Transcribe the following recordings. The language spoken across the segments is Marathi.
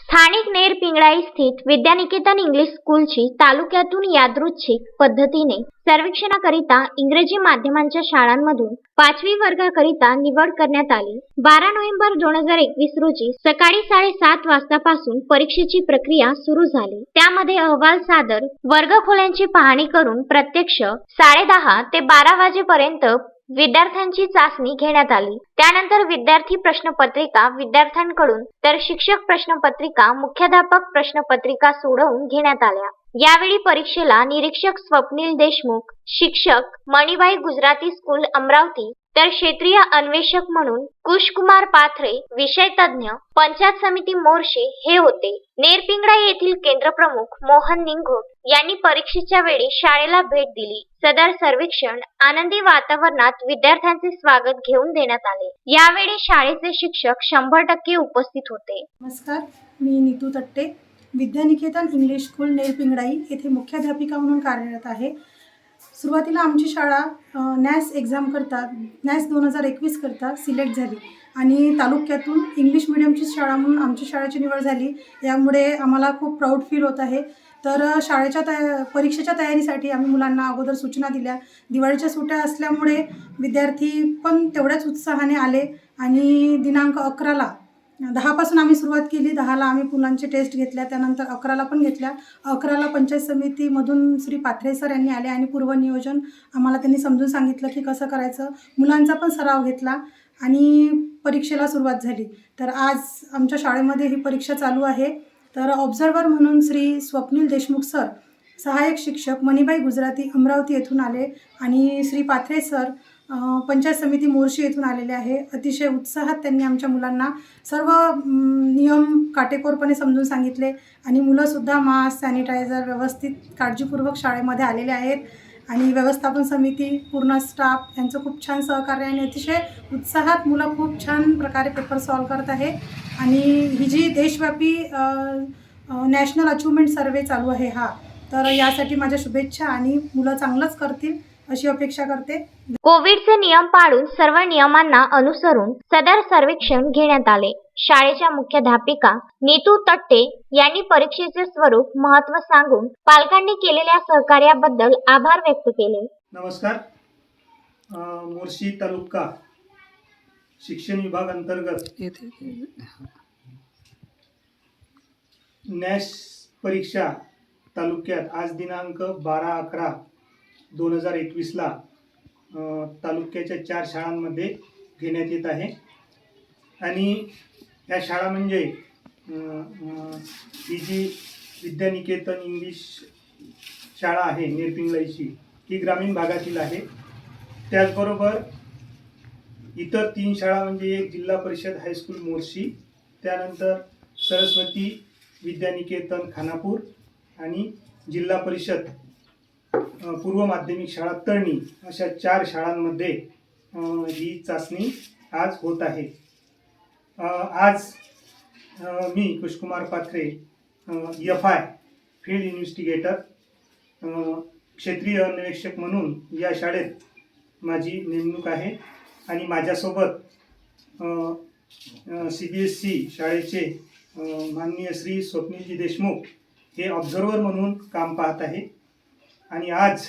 स्थानिक नेर पिंगळाई स्थित विद्यानिकेतन इंग्लिश स्कूलची तालुक्यातून यादृच्छिक पद्धतीने सर्वेक्षणाकरिता इंग्रजी माध्यमांच्या शाळांमधून पाचवी वर्गाकरिता निवड करण्यात आली. बारा नोव्हेंबर दोन हजार एकवीस रोजी सकाळी साडेसात वाजतापासून परीक्षेची प्रक्रिया सुरू झाली. त्यामध्ये अहवाल सादर वर्गखोल्यांची पाहणी करून प्रत्यक्ष साडेदहा ते बारा वाजेपर्यंत विद्यार्थ्यांची चाचणी घेण्यात आली. त्यानंतर विद्यार्थी प्रश्नपत्रिका विद्यार्थ्यांकडून तर शिक्षक प्रश्नपत्रिका मुख्याध्यापक प्रश्नपत्रिका सोडवून घेण्यात आल्या. यावेळी परीक्षेला निरीक्षक स्वप्नील देशमुख शिक्षक मणिबाई गुजराती स्कूल अमरावती तर क्षेत्रीय अन्वेषक म्हणून कुशकुमार पाथरे विषय तज्ज्ञ पंचायत समिती मोर्शी हे होते. नेरपिंगडा येथील केंद्रप्रमुख मोहन निंघोट यांनी परीक्षेच्या वेळी शाळेला भेट दिली. सदर सर्वेक्षण आनंदी वातावरणात विद्यार्थ्यांचे स्वागत घेऊन देण्यात आले. यावेळी शाळेचे शिक्षक शंभर टक्के उपस्थित होते. नमस्कार मी नीतू तट्टे. विद्यानिकेतन इंग्लिश स्कूल नेरपिंगडाई येथे मुख्याध्यापिका म्हणून कार्यरत आहे. सुरुवातीला आमची शाळा नॅस एक्झाम करता नॅस दोन हजार एकवीस करता सिलेक्ट झाली. आणि तालुक्यातून इंग्लिश मिडियमची शाळा म्हणून आमची शाळेची निवड झाली. यामुळे आम्हाला खूप प्राऊड फील होत आहे. तर शाळेच्या तया परीक्षेच्या तयारीसाठी आम्ही मुलांना अगोदर सूचना दिल्या. दिवाळीच्या सुट्या असल्यामुळे विद्यार्थी पण तेवढ्याच उत्साहाने आले. आणि दिनांक अकराला दहापासून आम्ही सुरुवात केली. दहाला आम्ही मुलांचे टेस्ट घेतल्या त्यानंतर अकराला पण घेतल्या. अकराला पंचायत समितीमधून श्री पाथरे सर यांनी आले आणि पूर्वनियोजन आम्हाला त्यांनी समजून सांगितलं की कसं करायचं. मुलांचा पण सराव घेतला आणि परीक्षेला सुरुवात झाली. तर आज आमच्या शाळेमध्ये ही परीक्षा चालू आहे. तर ऑब्झर्वर म्हणून श्री स्वप्नील देशमुख सर सहाय्यक शिक्षक मणिबाई गुजराती अमरावती येथून आले आणि श्री पाथरे सर पंचायत समिती मोर्शी येथून आलेले आहे. अतिशय उत्साहात त्यांनी आमच्या मुलांना सर्व नियम काटेकोरपणे समजून सांगितले आणि मुलंसुद्धा मास्क सॅनिटायझर व्यवस्थित काळजीपूर्वक शाळेमध्ये आलेले आहेत आणि व्यवस्थापन समिती पूर्ण स्टाफ यांचं खूप छान सहकार्य आणि अतिशय उत्साहात मुलं खूप छान प्रकारे पेपर सॉल्व करत आहे आणि ही जी देशव्यापी नॅशनल अचिव्हमेंट सर्वे चालू आहे हा तर यासाठी माझ्या शुभेच्छा आणि मुलं चांगलंच करतील. अशी अपेक्षा करते. कोविडचे नियम पाळून सर्व नियमांना अनुसरून सदर सर्वेक्षण घेण्यात आले. शाळेच्या मुख्याध्यापिका नीतू तट्टे यांनी परीक्षेचे स्वरूप महत्त्व सांगून पालकांनी केलेल्या सहकार्याबद्दल आभार व्यक्त केले. नमस्कार. मोर्शी तालुका शिक्षण विभाग अंतर्गत नॅश परीक्षा तालुक्यात आज दिनांक बारा अकरा दोन हजार एकवीसला तालुक्याच्या चार शाळांमध्ये घेण्यात येत आहे. आणि ह्या शाळा म्हणजे ही जी विद्यानिकेतन इंग्लिश शाळा आहे निरपिंगलाईची ही ग्रामीण भागातील आहे. त्याचबरोबर इतर तीन शाळा म्हणजे एक जिल्हा परिषद हायस्कूल मोर्शी त्यानंतर सरस्वती विद्यानिकेतन खानापूर आणि जिल्हा परिषद पूर्व माध्यमिक शाळा तळणी अशा चार शाळांमध्ये ही चाचणी आज होत आहे. आज मी Kushkumar Pathare F I field investigator क्षेत्रीय अन्वेषक म्हणून या शाळेत माझी नेमणूक आहे आणि माझ्यासोबत सी बी एस सी शाळेचे माननीय श्री स्वप्नीलजी देशमुख हे ऑब्झर्वर म्हणून काम पाहत आहे आणि आज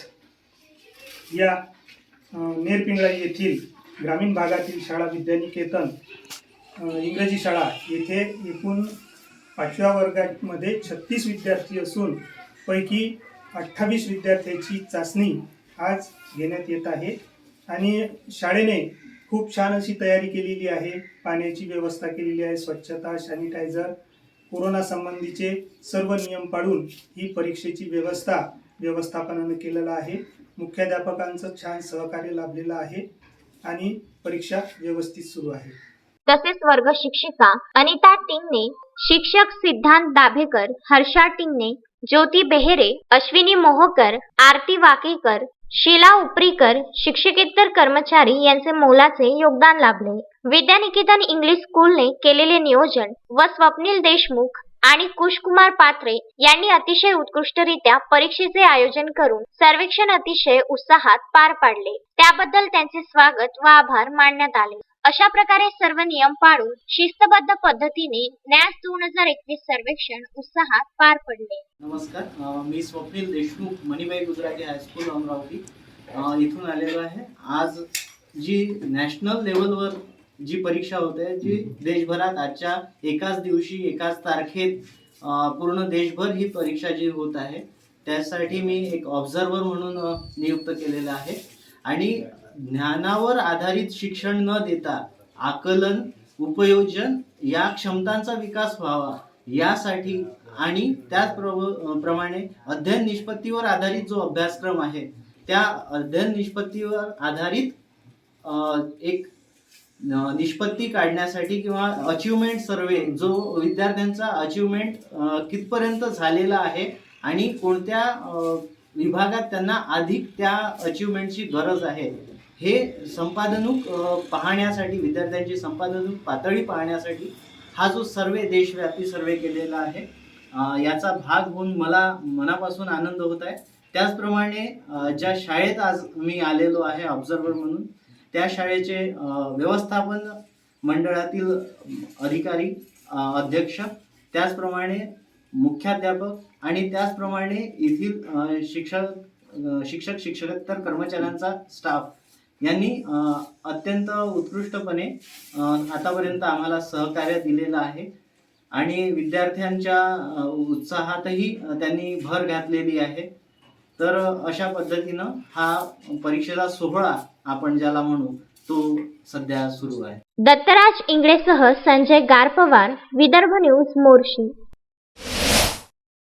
या नेरपिंगळा येथील ग्रामीण भागातील शाळा विद्यानिकेतन इंग्रजी शाळा येथे एकूण पाचव्या वर्गामध्ये छत्तीस विद्यार्थी असून पैकी अठ्ठावीस विद्यार्थ्यांची चाचणी आज घेण्यात येत आहे. आणि शाळेने खूप छान अशी तयारी केलेली आहे. पाण्याची व्यवस्था केलेली आहे. स्वच्छता सॅनिटायझर कोरोना संबंधीचे सर्व नियम पाळून ही परीक्षेची व्यवस्था व्यवस्थापनानं केलेलं आहे. मुख्याध्यापकांचं छान सहकार्य लाभलेलं आहे आणि परीक्षा व्यवस्थित सुरू आहे. तसेच वर्ग शिक्षिका अनिता टिंगने शिक्षक सिद्धांत दाभेकर हर्षा टिंगने ज्योती बेहेरे अश्विनी मोहकर आरती वाकेकर शीला उपरीकर शिक्षकेतर कर्मचारी यांचे मोलाचे योगदान लाभले. विद्यानिकेतन इंग्लिश स्कूलने केलेले नियोजन व स्वप्नील देशमुख आणि कुशकुमार पात्रे यांनी अतिशय उत्कृष्टरित्या परीक्षेचे आयोजन करून सर्वेक्षण अतिशय उत्साहात पार पाडले. त्याबद्दल त्यांचे स्वागत व आभार मानण्यात आले. अशा प्रकारे सर्व नियम पाळून शिस्तबद्ध पद्धतीने नॅस दोन हजार एकवीस सर्वेक्षण उत्साहात पार पडले. नमस्कार. मी स्वप्नील देशमुख मणिबाई गुजराती हायस्कूल अमरावती. इथून आलेलो आहे. आज जी नॅशनल लेवलवर जी परीक्षा होते जी देशभरात आजच्या एकाच दिवशी एकाच तारखेत पूर्ण देशभर ही परीक्षा जी होत आहे त्यासाठी मी एक ऑब्झर्वर म्हणून नियुक्त केलेलं आहे. आणि ज्ञानावर आधारित शिक्षण न देता आकलन उपयोजन या क्षमतांचा विकास व्हावा यासाठी आणि त्याचप्रमाणे प्रमाणे अध्ययन निष्पत्तीवर आधारित जो अभ्यासक्रम आहे त्या अध्ययन निष्पत्तीवर आधारित एक निष्पत्ती काढण्यासाठी किंवा अचिव्हमेंट सर्वे जो विद्यार्थ्यांचा अचिव्हमेंट कितपर्यंत झालेला आहे आणि कोणत्या विभागात त्यांना अधिक त्या अचिव्हमेंटची गरज आहे हे संपादनूक पाहण्यासाठी विद्यार्थ्यांची संपादनूक पातळी पाहण्यासाठी हा जो सर्वे देशव्यापी सर्वे केलेला आहे याचा भाग होऊन मला मनापासून आनंद होत आहे. त्याचप्रमाणे ज्या शाळेत आज मी आलेलो आहे ऑब्झर्वर म्हणून त्या शाळेचे व्यवस्थापन मंडळातील अधिकारी अध्यक्ष त्याचप्रमाणे मुख्याध्यापक आणि त्याचप्रमाणे येथील शिक्षक शिक्षक शिक्षकेतर कर्मचाऱ्यांचा स्टाफ यांनी अत्यंत उत्कृष्टपणे आतापर्यंत आम्हाला सहकार्य दिलेलं आहे. आणि विद्यार्थ्यांच्या उत्साहातही त्यांनी भर घातलेली आहे. तर अशा पद्धतीनं हा परीक्षेचा सोहळा आपण ज्याला म्हणू तो सध्या सुरू आहे. दत्तराज इंगळेसह संजय गारपवार विदर्भ न्यूज मोर्शी.